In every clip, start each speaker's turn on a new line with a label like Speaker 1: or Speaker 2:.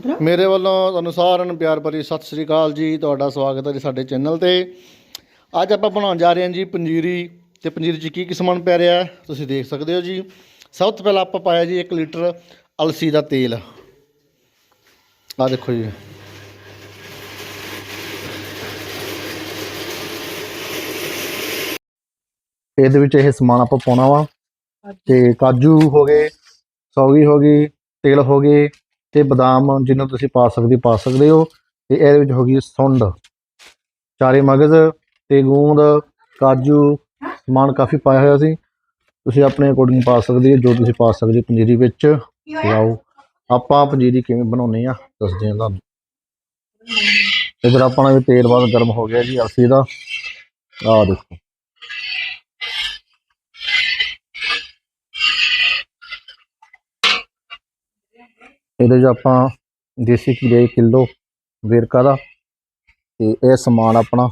Speaker 1: ਮਤਲਬ?
Speaker 2: ਮੇਰੇ ਵੱਲੋਂ ਤੁਹਾਨੂੰ ਸਾਰਿਆਂ ਨੂੰ ਪਿਆਰ ਭਰੀ ਸਤਿ ਸ੍ਰੀ ਅਕਾਲ ਜੀ, ਤੁਹਾਡਾ ਸਵਾਗਤ ਹੈ ਜੀ ਸਾਡੇ ਚੈਨਲ ਤੇ। ਅੱਜ ਆਪਾਂ ਬਣਾਉਣ ਜਾ ਰਹੇ ਹਾਂ ਜੀ ਪੰਜੀਰੀ। ਤੇ ਪੰਜੀਰੀ 'ਚ ਕੀ ਕੀ ਸਮਾਨ ਪੈ ਰਿਹਾ ਤੁਸੀਂ ਦੇਖ ਸਕਦੇ ਹੋ ਜੀ। ਸਭ ਤੋਂ ਪਹਿਲਾਂ ਆਪਾਂ ਪਾਇਆ ਜੀ 1 ਲੀਟਰ ਅਲਸੀ ਦਾ ਤੇਲ। ਆ ਦੇਖੋ ਜੀ। ਇਹਦੇ ਵਿੱਚ ਇਹ ਸਮਾਨ ਆਪਾਂ ਪਾਉਣਾ ਵਾ। ਤੇ ਕਾਜੂ ਹੋ ਗਏ, ਸੌਗੀ ਹੋ ਗਈ, ਤੇਲ ਹੋ ਗਏ। ਤੇ ਬਦਾਮ ਜਿਹਨੂੰ ਤੁਸੀਂ ਪਾ ਸਕਦੇ ਪਾ ਸਕਦੇ ਹੋ। ਤੇ ਇਹਦੇ ਵਿੱਚ ਹੋ ਗਈ ਸੁੰਡ ਚਾਰੇ ਮਗਜ਼ ਤੇ ਗੂੰਦ ਕਾਜੂ ਸਮਾਨ ਕਾਫੀ ਪਾਇਆ ਹੋਇਆ ਸੀ। ਤੁਸੀਂ ਆਪਣੇ ਅਕੋਰਡਿੰਗ ਪਾ ਸਕਦੇ ਹੋ ਜੋ ਤੁਸੀਂ ਪਾ ਸਕਦੇ ਹੋ ਪੰਜੀਰੀ ਵਿੱਚ। ਆਓ ਆਪਾਂ ਪੰਜੀਰੀ ਕਿਵੇਂ ਬਣਾਉਣੀ ਆ ਦੱਸਦੇ ਹਾਂ ਤੁਹਾਨੂੰ। ਇਧਰ ਆਪਣਾ ਵੀ ਤੇਲ ਬਾਅਦ ਗਰਮ ਹੋ ਗਿਆ ਜੀ ਅਲਸੀ ਦਾ। ਆਹ ਦੇਖੋ। ਇਹਦੇ 'ਚ ਆਪਾਂ ਦੇਸੀ ਘੀ ਦੇ ਕਿਲੋ, ਵੇਰਕਾ ਦਾ ਤੇ ਇਹ ਸਮਾਨ ਆਪਣਾ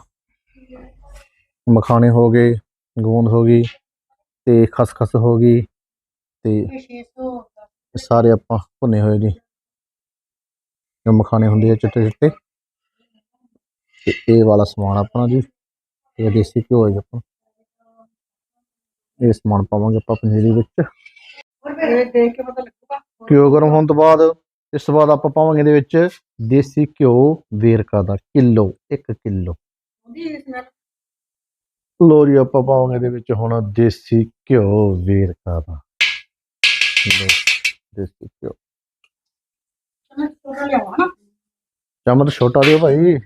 Speaker 2: ਮਖਾਣੇ ਹੋ ਗਏ, ਗੂੰਦ ਹੋ ਗਈ ਤੇ ਖਸਖਸ ਹੋ ਗਈ ਤੇ ਇਹ ਸਾਰੇ ਆਪਾਂ ਭੁੰਨੇ ਹੋਏ ਜੀ। ਜੋ ਮਖਾਣੇ ਹੁੰਦੇ ਆ ਚਿੱਟੇ ਚਿੱਟੇ। ਤੇ ਇਹ ਵਾਲਾ ਸਮਾਨ ਆਪਣਾ ਜੀ, ਇਹ ਦੇਸੀ ਘਿਓ ਹੈ ਜੀ ਆਪਣਾ ਇਹ ਸਮਾਨ ਪਾਵਾਂਗੇ ਆਪਾਂ ਪੰਜੀਰੀ ਵਿੱਚ।
Speaker 1: ਇਹ ਦੇਖ ਕੇ ਪਤਾ ਲੱਗੂਗਾ।
Speaker 2: ਘਿਓ ਗਰਮ ਹੋਣ ਤੋਂ ਬਾਅਦ ਇਸ ਤੋਂ ਬਾਅਦ ਆਪਾਂ ਪਾਵਾਂਗੇ ਇਹਦੇ ਵਿੱਚ ਦੇਸੀ ਘਿਓ ਵੇਰਕਾ ਦਾ ਕਿਲੋ 1 ਕਿਲੋ।
Speaker 1: ਉਹਦੀ ਸਮੈਲ
Speaker 2: ਲੋ ਜੀ ਆਪਾਂ ਪਾਵਾਂਗੇ ਇਹਦੇ ਵਿੱਚ ਹੁਣ ਦੇਸੀ ਘਿਓ ਵੇਰਕਾ ਦਾ। ਦੇਸੀ ਘਿਓ।
Speaker 1: ਲਿਆਵਾਂ ਨਾ।
Speaker 2: ਚਮਚ ਛੋਟਾ ਦਿਓ ਭਾਈ।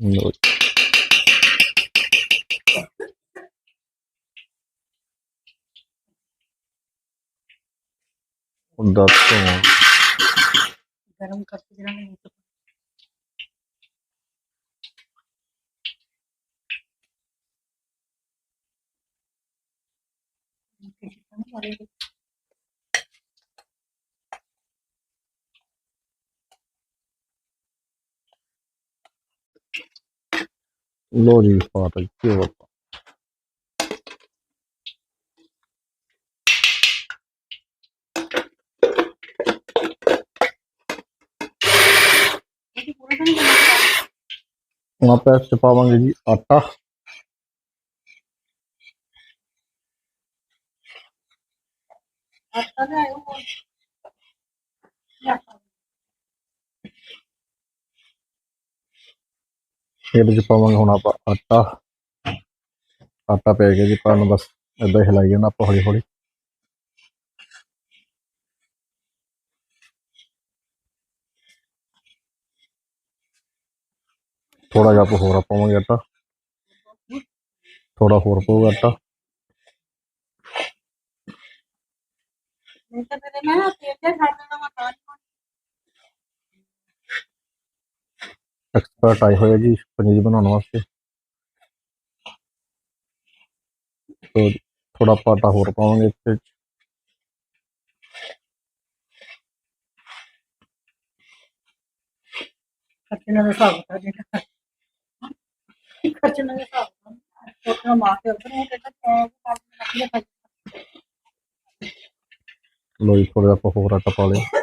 Speaker 2: ਲਓ ਜੀ। ਉਹਦਾ ਤੋਂ
Speaker 1: ਗਰਮ ਕਰਕੇ ਜਿਹੜਾ ਮੈਂ ਨੀਚੇ
Speaker 2: ਲੋ ਜੀ ਪਾਤਾ ਜੀ ਘਿਓ ਆਪਾਂ
Speaker 1: ਇਹ ਪੂਰਾ ਤਾਂ ਨਹੀਂ ਕਰਨਾ
Speaker 2: ਹੁਣ ਆਪਾਂ ਇਸ 'ਚ ਪਾਵਾਂਗੇ ਜੀ ਆਟਾ।
Speaker 1: ਆਟਾ ਲੈ
Speaker 2: ਇਹਦੇ 'ਚ ਪਾਵਾਂਗੇ ਹੁਣ ਆਪਾਂ ਆਟਾ। ਆਟਾ ਪੈ ਗਿਆ ਜੀ ਪਾਣ ਬਸ ਏਦਾਂ ਹੀ ਹਿਲਾਈ ਜਾਣਾ ਆਪਾਂ ਹੌਲੀ ਹੌਲੀ ਥੋੜਾ ਜਿਹਾ ਆਪਾਂ ਹੋਰ ਪਾਵਾਂਗੇ ਆਟਾ ਥੋੜਾ ਹੋਰ ਪਾਊਗਾ ਆਟਾ
Speaker 1: ਨਹੀਂ ਤਾਂ ਤੇਰੇ ਮੈਂ ਤੇਲ ਤੇ ਛੱਡ ਦੇਣਾ ਵਾ ਤਾਂ ਨਹੀਂ
Speaker 2: ਐਕਸਪਰਟ ਆਏ ਹੋਏ ਆ ਜੀ ਪਨੀਰ ਬਣਾਉਣ ਵਾਸਤੇ ਤੋ ਥੋੜਾ ਆਪਾਂ ਆਟਾ ਹੋਰ ਪਾਵਾਂਗੇ ਇਸ ਵਿੱਚ
Speaker 1: ਖਰਚੇ ਨਾਲ ਹਿਸਾਬ ਕਰ ਦੇਣਾ ਖਰਚੇ ਨਾਲ ਹਿਸਾਬ ਕਰ ਛੋਟਾ ਮਾਰ ਕੇ ਉਧਰ ਉਹ ਕਹਿੰਦਾ
Speaker 2: ਲੋ ਜੀ ਥੋੜਾ ਆਪਾਂ ਹੋਰ ਆਟਾ ਪਾ ਲਿਆ।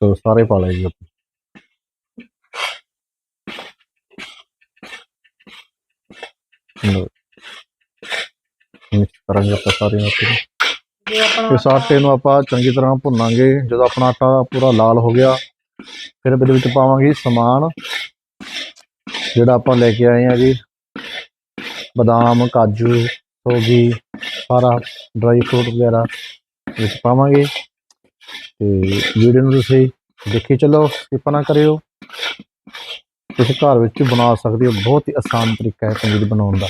Speaker 2: ਤੋ ਸਾਰੇ ਪਾ ਲਏ ਜੀ ਆਪਾਂ। ਲਓ ਮਿਕਸ ਕਰਾਂਗੇ ਆਪਾਂ ਸਾਰੇ ਆਟੇ ਨੂੰ
Speaker 1: ਜੇ ਆਪਣਾ
Speaker 2: ਇਸ ਆਟੇ ਨੂੰ ਆਪਾਂ ਚੰਗੀ ਤਰ੍ਹਾਂ ਭੁੰਨਾਂਗੇ। ਜਦੋਂ ਆਪਣਾ ਆਟਾ ਪੂਰਾ ਲਾਲ ਹੋ ਗਿਆ ਫਿਰ ਇਹਦੇ ਵਿੱਚ ਪਾਵਾਂਗੇ ਸਮਾਨ। ਜਿਹੜਾ ਆਪਾਂ ਲੈ ਕੇ ਆਏ ਆ ਜੀ, ਬਦਾਮ, ਕਾਜੂ, ਸੋਗੀ, ਸਾਰਾ ਡਰਾਈ ਫਰੂਟ ਵਗੈਰਾ ਵਿੱਚ ਪਾਵਾਂਗੇ। ਤੇ ਵੀਡੀਓ ਨੂੰ ਤੁਸੀਂ ਦੇਖੀ ਚਲੋ ਸਕਿਪ ਨਾ ਕਰਿਓ। ਤੁਸੀਂ ਘਰ ਵਿੱਚ ਬਣਾ ਸਕਦੇ ਹੋ, ਬਹੁਤ ਹੀ ਆਸਾਨ ਤਰੀਕਾ ਹੈ ਪਨੀਰ ਬਣਾਉਣ ਦਾ।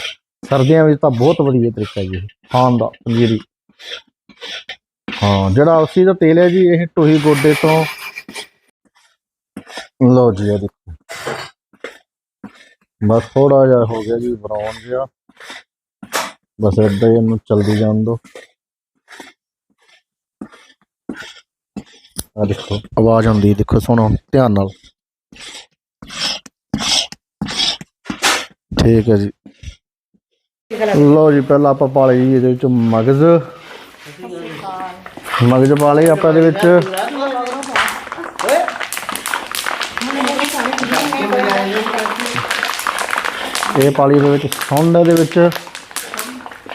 Speaker 2: ਸਰਦੀਆਂ ਵਿੱਚ ਤਾਂ ਬਹੁਤ ਵਧੀਆ ਤਰੀਕਾ ਜੀ ਇਹ ਖਾਣ ਦਾ ਪੰਜੀਰੀ ਹਾਂ, ਜਿਹੜਾ ਅਸੀਂ ਦਾ ਤੇਲ ਹੈ ਜੀ, ਇਹ ਟੋਹੀ ਗੋਡੇ ਤੋਂ। ਲਓ ਜੀ, ਇਹ ਦੇਖੋ। ਬਸ ਥੋੜਾ ਜਿਹਾ ਹੋ ਗਿਆ ਜੀ ਬਰਾਊਨ ਜਿਹਾ। ਬਸ ਏਦਾਂ ਹੀ ਇਹਨੂੰ ਚਲਦੀ ਜਾਣ ਦਿਓ ਆ ਦੇਖੋ, ਆਵਾਜ਼ ਆਉਂਦੀ ਦੇਖੋ, ਸੁਣੋ, ਧਿਆਨ ਨਾਲ। ਠੀਕ ਹੈ ਜੀ। ਲਓ ਜੀ, ਪਹਿਲਾਂ ਆਪਾਂ ਪਾ ਲਈ ਇਹਦੇ ਵਿੱਚ ਮਗਜ਼। ਮਗਜ ਪਾ ਲਏ ਆਪਾਂ ਇਹਦੇ ਵਿੱਚ। ਇਹ ਪਾਲੀ ਦੇ ਵਿੱਚ, ਸੁੰਡ ਦੇ ਵਿੱਚ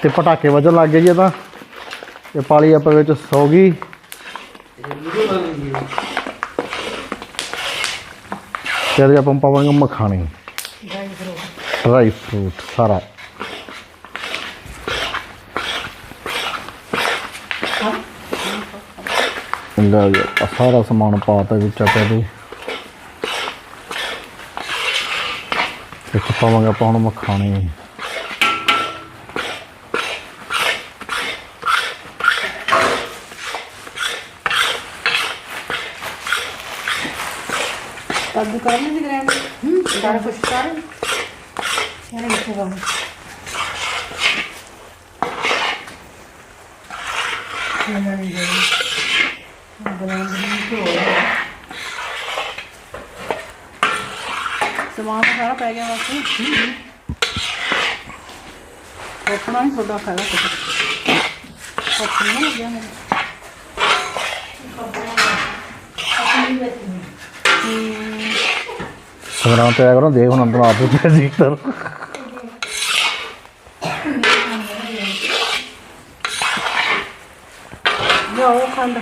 Speaker 2: ਤੇ ਪਟਾਕੇ ਵੱਜਣ ਲੱਗ ਗਏ ਜੀ ਇਹ ਤਾਂ। ਇਹ ਪਾਲੀ ਆਪਾਂ ਵਿੱਚ ਸੌ ਗਈ। ਤੇ ਇਹਦੇ ਆਪਾਂ ਪਾਵਾਂਗੇ ਮਖਾਣੇ। ਡਰਾਈ ਫਰੂਟ ਸਾਰਾ। ਲੈ ਸਾਰਾ ਸਮਾਨ ਪਾਤਾ ਵਿੱਚ ਆਪਾਂ ਇਹਦੇ ਵਿੱਚ ਪਾਵਾਂਗੇ ਆਪਾਂ ਹੁਣ ਮਖਾਣੇ।
Speaker 1: ਕੱਦੂ ਕਰ ਲਈ ਗ੍ਰੈਂਡ? ਹੂੰ, ਸਾਰਾ ਕੁਝ ਕਰ ਸਾਰੇ ਇੱਥੇ ਵਾ ਇਹਨਾਂ ਨੇ ਜਿਹੜੀ ਗ੍ਰੈਂਡ ਨਹੀਂ ਸਮਾਨ ਤਾਂ ਸਾਰਾ ਪੈ ਗਿਆ ਬਸ। ਕੋਪਣਾ ਹੀ ਥੋੜਾ ਖਾਣਾ ਕੁਝ ਕੋਪਣਾ ਨਹੀਂ ਗਿਆ ਮੇਰਾ।
Speaker 2: ਸੰਗਰਾਮ ਤੇ ਆਇਆ ਕਰੋ, ਦੇਖ ਹੁਣ ਅੰਦਰ ਆ ਕੇ ਜੀ ਤਰ
Speaker 1: ਜਾਓ ਖੰਡ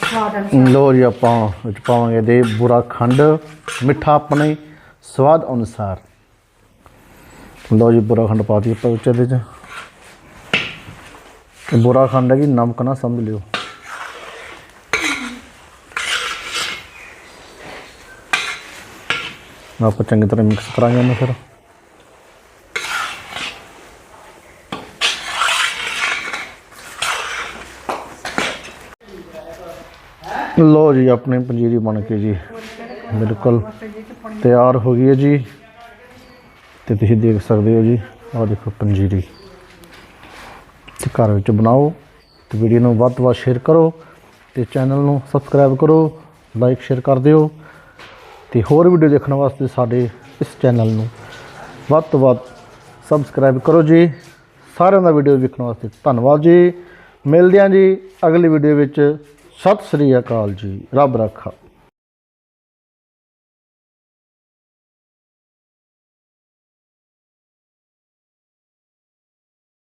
Speaker 1: ਸਵਾਦ ਅਨੁਸਾਰ
Speaker 2: ਲੋ ਜੀ, ਆਪਾਂ ਵਿੱਚ ਪਾਵਾਂਗੇ ਦੇ ਬੁਰਾ ਖੰਡ, ਮਿੱਠਾ ਆਪਣੇ ਸਵਾਦ ਅਨੁਸਾਰ। ਲੋ ਜੀ, ਬੁਰਾ ਖੰਡ ਪਾ ਦਿੱਤੀ ਆਪਾਂ ਵਿੱਚ ਇਹਦੇ ਚ। ਇਹ ਬੁਰਾ ਖੰਡ ਹੈ ਜੀ, ਨਮਕ ਨਾ ਸਮਝ ਲਿਓ। ਆਪਾਂ ਚੰਗੀ ਤਰ੍ਹਾਂ ਮਿਕਸ ਕਰਾਂਗੇ ਇਹਨੂੰ ਫਿਰ। ਲੋ ਜੀ, ਆਪਣੀ ਪੰਜੀਰੀ ਬਣ ਕੇ ਜੀ, ਬਿਲਕੁਲ ਤਿਆਰ ਹੋ ਗਈ ਹੈ ਜੀ। ਤੇ ਤੁਸੀਂ ਦੇਖ ਸਕਦੇ ਹੋ ਜੀ, ਆਹ ਦੇਖੋ ਪੰਜੀਰੀ। ਤੇ ਘਰ ਵਿੱਚ ਬਣਾਓ ਤੇ ਵੀਡੀਓ ਨੂੰ ਵੱਧ ਤੋਂ ਵੱਧ ਸ਼ੇਅਰ ਕਰੋ ਤੇ ਚੈਨਲ ਨੂੰ ਸਬਸਕ੍ਰਾਈਬ ਕਰੋ, ਲਾਈਕ, ਸ਼ੇਅਰ ਕਰ ਦਿਓ ਤੇ ਹੋਰ ਵੀਡੀਓ ਦੇਖਣ ਵਾਸਤੇ ਸਾਡੇ ਇਸ ਚੈਨਲ ਨੂੰ ਵੱਧ ਤੋਂ ਵੱਧ ਸਬਸਕ੍ਰਾਈਬ ਕਰੋ ਜੀ। ਸਾਰਿਆਂ ਦਾ ਵੀਡੀਓ ਦੇਖਣ ਵਾਸਤੇ ਧੰਨਵਾਦ ਜੀ। ਮਿਲਦੇ ਹਾਂ ਜੀ ਅਗਲੀ ਵੀਡੀਓ ਵਿੱਚ। ਸਤਿ ਸ੍ਰੀ ਅਕਾਲ ਜੀ ਰੱਬ ਰੱਖਾ।